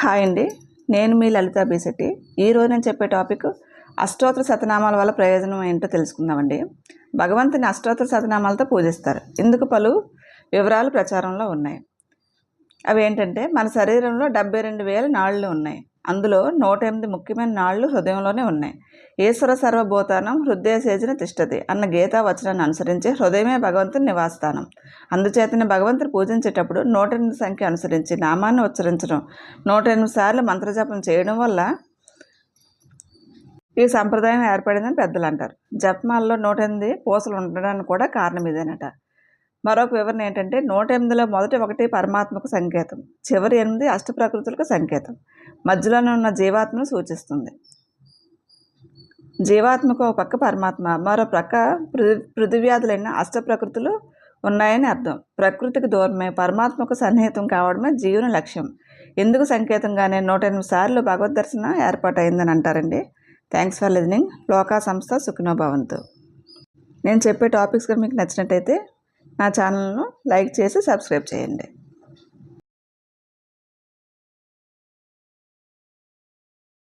Hi అండి. నేను మీ లలిత బీసెట్టి. ఈరోజు నేను చెప్పే టాపిక్ అష్టోత్తర శతనామాల వల్ల ప్రయోజనం ఏంటో తెలుసుకుందామండి. భగవంతుని అష్టోత్తర శతనామాలతో పూజిస్తారు. ఇందుకు పలు వివరాలు ప్రచారంలో ఉన్నాయి. అవి ఏంటంటే మన శరీరంలో డెబ్బై రెండు వేల నాళ్ళు ఉన్నాయి. అందులో నూట ఎనిమిది ముఖ్యమైన నాళ్ళు హృదయంలోనే ఉన్నాయి. ఈశ్వర సర్వభూతానం హృదయ సేజన తిష్టది అన్న గీతా వచనాన్ని అనుసరించి హృదయమే భగవంతుని నివాసస్థానం. అందుచేతనే భగవంతుని పూజించేటప్పుడు నూట ఎనిమిది సంఖ్య అనుసరించి నామాన్ని ఉచ్చరించడం నూట ఎనిమిది సార్లు మంత్రజపం చేయడం వల్ల ఈ సంప్రదాయం ఏర్పడిందని పెద్దలు అంటారు జపమాలలో నూట ఎనిమిది పూసలు ఉండడానికి కూడా కారణం ఇదేనట. మరొక వివరణ ఏంటంటే నూట ఎనిమిదిలో మొదటి ఒకటి పరమాత్మకు సంకేతం. చివరి ఎనిమిది అష్టప్రకృతులకు సంకేతం. మధ్యలోనే ఉన్న జీవాత్మను సూచిస్తుంది. జీవాత్మకు ఒక పక్క పరమాత్మ మరో ప్రక్క పృథి పృథివ్యాధులైన అష్ట ప్రకృతులు ఉన్నాయని అర్థం. ప్రకృతికి దూరమే పరమాత్మకు సన్నిహితం కావడమే జీవన లక్ష్యం. ఎందుకు సంకేతంగానే నూట ఎనిమిది సార్లు భగవద్ దర్శనం ఏర్పాటైందని అంటారండి. Thanks for listening. లోకా సంస్థ సుఖనోభవంతు నేను చెప్పే టాపిక్స్ కనుక మీకు నచ్చినట్టయితే నా ఛానల్ను లైక్ చేసి సబ్స్క్రైబ్ చేయండి.